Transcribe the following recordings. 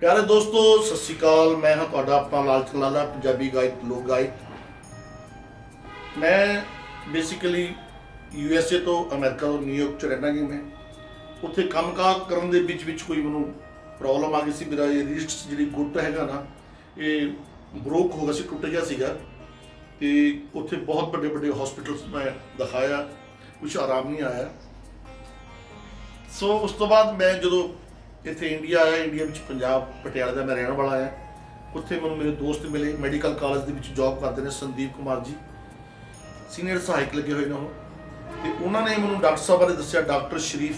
ਪਿਆਰੇ ਦੋਸਤੋ, ਸਤਿ ਸ਼੍ਰੀ ਅਕਾਲ। ਮੈਂ ਹਾਂ ਤੁਹਾਡਾ ਆਪਣਾ ਲਾਲਚ ਚਕਲਾਲਾ ਪੰਜਾਬੀ ਗਾਇਕ, ਲੋਕ ਗਾਇਕ। ਮੈਂ ਬੇਸਿਕਲੀ ਯੂ ਐਸ ਏ ਤੋਂ ਅਮਰੀਕਾ ਤੋਂ ਨਿਊਯਾਰਕ ਚ ਰਹਿਣਾ ਜੀ ਮੈਂ। ਉੱਥੇ ਕੰਮਕਾਰ ਕਰਨ ਦੇ ਵਿੱਚ ਵਿੱਚ ਕੋਈ ਮੈਨੂੰ ਪ੍ਰੋਬਲਮ ਆ ਗਈ ਸੀ। ਮੇਰਾ ਇਹ ਰਿਸਟ ਜਿਹੜੀ ਗੁੱਟ ਹੈਗਾ ਨਾ, ਇਹ ਬ੍ਰੋਕ ਹੋ ਗਿਆ ਸੀ, ਟੁੱਟ ਗਿਆ ਸੀਗਾ। ਤੇ ਉੱਥੇ ਬਹੁਤ ਵੱਡੇ ਵੱਡੇ ਹਸਪੀਟਲਸ ਮੈਂ ਦਿਖਾਇਆ ਕੁਝ ਆਰਾਮ ਨਹੀਂ ਆਇਆ। ਸੋ ਉਸ ਤੋਂ ਬਾਅਦ ਮੈਂ ਜਦੋਂ ਇੱਥੇ ਇੰਡੀਆ ਆਇਆ ਇੰਡੀਆ ਵਿੱਚ ਪੰਜਾਬ, ਪਟਿਆਲਾ ਦਾ ਮੈਂ ਰਹਿਣ ਵਾਲਾ ਆ ਉੱਥੇ ਮੈਨੂੰ ਮੇਰੇ ਦੋਸਤ ਮਿਲੇ ਮੈਡੀਕਲ ਕਾਲਜ ਦੇ ਵਿੱਚ ਜੌਬ ਕਰਦੇ ਨੇ ਸੰਦੀਪ ਕੁਮਾਰ ਜੀ। ਸੀਨੀਅਰ ਸਹਾਇਕ ਲੱਗੇ ਹੋਏ ਨੇ ਉਹ। ਤੇ ਉਹਨਾਂ ਨੇ ਮੈਨੂੰ ਡਾਕਟਰ ਸਾਹਿਬ ਬਾਰੇ ਦੱਸਿਆ, ਡਾਕਟਰ ਸ਼ਰੀਫ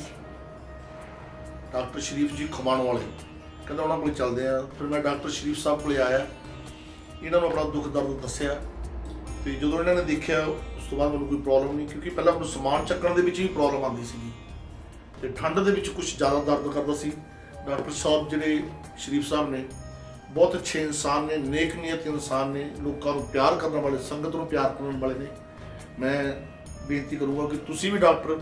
ਡਾਕਟਰ ਸ਼ਰੀਫ ਜੀ ਖਮਾਣੋ ਵਾਲੇ। ਕਹਿੰਦਾ ਉਹਨਾਂ ਕੋਲ ਚੱਲਦੇ ਆ ਫਿਰ ਮੈਂ ਡਾਕਟਰ ਸ਼ਰੀਫ ਸਾਹਿਬ ਕੋਲੇ ਆਇਆ। ਇਹਨਾਂ ਨੂੰ ਆਪਣਾ ਦੁੱਖ ਦਰਦ ਦੱਸਿਆ। ਤੇ ਜਦੋਂ ਇਹਨਾਂ ਨੇ ਦੇਖਿਆ, ਉਸ ਤੋਂ ਬਾਅਦ ਮੈਨੂੰ ਕੋਈ ਪ੍ਰੋਬਲਮ ਨਹੀਂ, ਕਿਉਂਕਿ ਪਹਿਲਾਂ ਮੈਨੂੰ ਸਮਾਨ ਚੱਕਣ ਦੇ ਵਿੱਚ ਵੀ ਪ੍ਰੋਬਲਮ ਆਉਂਦੀ ਸੀਗੀ। ਤੇ ਠੰਡ ਦੇ ਵਿੱਚ ਕੁਝ ਜ਼ਿਆਦਾ ਦਰਦ ਕਰਦਾ ਸੀ। ਡਾਕਟਰ ਸਾਹਿਬ ਜਿਹੜੇ ਸ਼ਰੀਫ ਸਾਹਿਬ ਨੇ, ਬਹੁਤ ਅੱਛੇ ਇਨਸਾਨ ਨੇ, ਨੇਕ ਨੀਅਤ ਇਨਸਾਨ ਨੇ, ਲੋਕਾਂ ਨੂੰ ਪਿਆਰ ਕਰਨ ਵਾਲੇ, ਸੰਗਤ ਨੂੰ ਪਿਆਰ ਕਰਨ ਵਾਲੇ ਨੇ। ਮੈਂ ਬੇਨਤੀ ਕਰੂੰਗਾ ਕਿ ਤੁਸੀਂ ਵੀ ਡਾਕਟਰ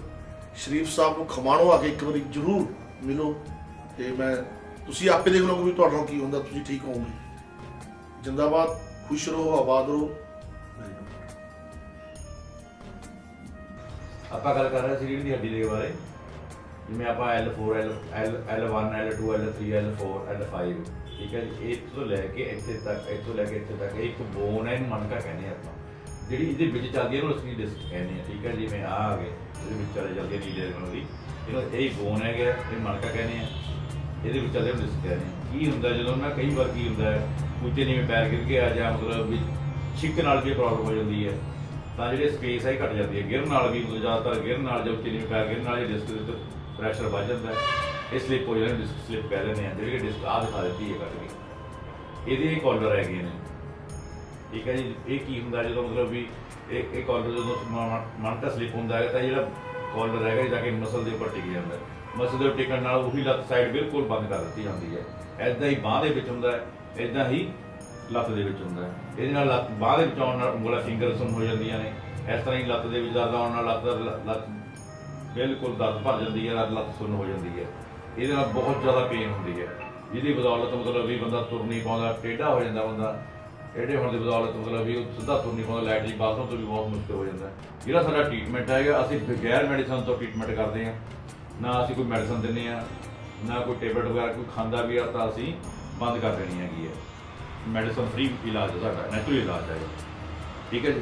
ਸ਼ਰੀਫ ਸਾਹਿਬ ਨੂੰ ਖਮਾਣੋ ਆ ਕੇ ਇੱਕ ਵਾਰੀ ਜ਼ਰੂਰ ਮਿਲੋ ਤੇ ਮੈਂ, ਤੁਸੀਂ ਆਪੇ ਦੇਖ ਲਓਗੇ ਵੀ ਤੁਹਾਡੇ ਨਾਲ ਕੀ ਹੁੰਦਾ, ਤੁਸੀਂ ਠੀਕ ਹੋਵੋਗੇ। ਜਿੰਦਾਬਾਦ, ਖੁਸ਼ ਰਹੋ, ਆਬਾਦ ਰਹੋ। ਆਪਾਂ ਗੱਲ ਕਰ ਰਹੇ ਸੀ ਰੀੜ੍ਹ ਦੀ ਹੱਡੀ ਦੇ ਬਾਰੇ। ਜਿਵੇਂ ਆਪਾਂ L4 L L L1 L2 L3 L4 L5 ਠੀਕ ਹੈ ਜੀ? ਇਹ ਤੋਂ ਲੈ ਕੇ ਇੱਥੇ ਤੱਕ, ਇੱਥੋਂ ਲੈ ਕੇ ਇੱਥੇ ਤੱਕ, ਇਹ ਇੱਕ ਬੋਨ ਹੈ, ਇਹਨੂੰ ਮਣਕਾ ਕਹਿੰਦੇ ਆ ਆਪਾਂ। ਜਿਹੜੀ ਇਹਦੇ ਵਿੱਚ ਚੱਲਦੀ ਹੈ, ਉਹਨੂੰ ਅਸੀਂ ਡਿਸਕ ਕਹਿੰਦੇ ਆ ਠੀਕ ਹੈ? ਜਿਵੇਂ ਆ ਆ ਗਏ, ਇਹਦੇ ਵਿੱਚ ਚੱਲੇ ਚੱਲਦੀ ਹੈ ਨੀਲੇ ਰੰਗ ਦੀ। ਇਹਨੂੰ ਇਹ ਬੋਨ ਹੈਗਾ ਇਹ ਮਣਕਾ ਕਹਿੰਦੇ ਆ ਇਹਦੇ ਵਿੱਚ ਚੱਲਦੇ ਡਿਸਕ ਕਹਿੰਦੇ ਆ ਕੀ ਹੁੰਦਾ ਜਦੋਂ ਨਾ, ਕਈ ਵਾਰ ਕੀ ਹੁੰਦਾ ਹੈ ਉੱਚੇ ਨੀਵੇਂ ਪੈਰ ਗਿਰ ਗਿਆ ਜਾਂ ਮਤਲਬ ਵੀ ਛਿੱਕ ਨਾਲ ਵੀ ਪ੍ਰੋਬਲਮ ਹੋ ਜਾਂਦੀ ਹੈ, ਤਾਂ ਜਿਹੜੇ ਸਪੇਸ ਹੈ ਇਹ ਘਟ ਜਾਂਦੀ ਹੈ। ਗਿਰਨ ਨਾਲ ਵੀ ਜ਼ਿਆਦਾਤਰ ਗਿਰ ਨਾਲ ਜਾਂ ਉੱਚੇ ਨੀਵੇਂ ਪੈਰ ਗਿਰਨ ਨਾਲ ਇਹ ਡਿਸਕ ਦੇ ਉੱਤੇ ਪ੍ਰੈਸ਼ਰ ਵੱਧ ਜਾਂਦਾ ਹੈ। ਇਹ ਸਲਿੱਪ ਹੋ ਜਾਂਦੀ ਡਿਸਕ ਸਲਿੱਪ ਕਹਿ ਲੈਂਦੇ ਆ, ਜਿਹੜੀ ਡਿਸਕ ਆ ਦਿਖਾ ਦਿੱਤੀ ਹੈ ਕੱਟ ਕੇ। ਇਹਦੇ ਇਹ ਕਾਲਰ ਹੈਗੇ ਨੇ ਠੀਕ ਹੈ ਜੀ, ਇਹ ਕੀ ਹੁੰਦਾ ਜਦੋਂ ਮਤਲਬ ਵੀ ਇਹ ਇਹ ਕਾਲਰ ਜਦੋਂ ਮਨ ਮਣਕਾ ਸਲਿੱਪ ਹੁੰਦਾ ਹੈ, ਤਾਂ ਜਿਹੜਾ ਕਾਲਰ ਹੈਗਾ ਇਹ ਜਾ ਕੇ ਮਸਲ ਦੇ ਉੱਪਰ ਟਿਕ ਜਾਂਦਾ ਹੈ। ਮਸਲ ਦੇ ਉੱਤੇ ਟਿਕਣ ਨਾਲ ਉਹੀ ਲੱਤ ਸਾਈਡ ਬਿਲਕੁਲ ਬੰਦ ਕਰ ਦਿੱਤੀ ਜਾਂਦੀ ਹੈ। ਐਦਾਂ ਹੀ ਬਾਹ ਦੇ ਵਿੱਚ ਹੁੰਦਾ ਹੈ ਐਦਾਂ ਹੀ ਲੱਤ ਦੇ ਵਿੱਚ ਹੁੰਦਾ ਹੈ। ਇਹਦੇ ਨਾਲ ਲੱਤ, ਬਾਹ ਦੇ ਵਿੱਚ ਆਉਣ ਨਾਲ ਉਂਗਲਾਂ ਫਿੰਗਰਸ ਹੋ ਜਾਂਦੀਆਂ ਨੇ। ਇਸ ਤਰ੍ਹਾਂ ਹੀ ਲੱਤ ਦੇ ਵਿੱਚ ਦਰਦ ਆਉਣ ਨਾਲ ਲੱਤ ਲੱਤ ਬਿਲਕੁਲ ਦਰਦ ਭਰ ਜਾਂਦੀ ਹੈ ਲੱਤ ਸੁੰਨ ਹੋ ਜਾਂਦੀ ਹੈ। ਇਹਦੇ ਨਾਲ ਬਹੁਤ ਜ਼ਿਆਦਾ ਪੇਨ ਹੁੰਦੀ ਹੈ। ਜਿਹਦੀ ਬਦੌਲਤ ਮਤਲਬ ਵੀ ਬੰਦਾ ਤੁਰ ਨਹੀਂ ਪਾਉਂਦਾ, ਟੇਢਾ ਹੋ ਜਾਂਦਾ ਬੰਦਾ। ਟੇਢੇ ਹੋਣ ਦੀ ਬਦੌਲਤ ਮਤਲਬ ਵੀ ਉਹ ਸਿੱਧਾ ਤੁਰ ਨਹੀਂ ਪਾਉਂਦਾ, ਲਾਈਟਲੀ ਬਾਥਰੂਮ ਤੋਂ ਵੀ ਬਹੁਤ ਮੁਸ਼ਕਲ ਹੋ ਜਾਂਦਾ। ਜਿਹੜਾ ਸਾਡਾ ਟ੍ਰੀਟਮੈਂਟ ਹੈਗਾ ਅਸੀਂ ਬਗੈਰ ਮੈਡੀਸਨ ਤੋਂ ਟ੍ਰੀਟਮੈਂਟ ਕਰਦੇ ਹਾਂ। ਨਾ ਅਸੀਂ ਕੋਈ ਮੈਡੀਸਨ ਦਿੰਦੇ ਆ ਨਾ ਕੋਈ ਟੇਬਲੇਟ ਵਗੈਰਾ, ਕੋਈ ਖਾਂਦਾ ਵੀ ਆ ਤਾਂ ਅਸੀਂ ਬੰਦ ਕਰ ਦੇਣੀ ਹੈਗੀ ਹੈ। ਮੈਡੀਸਨ ਫ੍ਰੀ ਇਲਾਜ ਹੈ ਸਾਡਾ ਨੈਚੁਰਲ ਇਲਾਜ ਹੈ ਠੀਕ ਹੈ ਜੀ?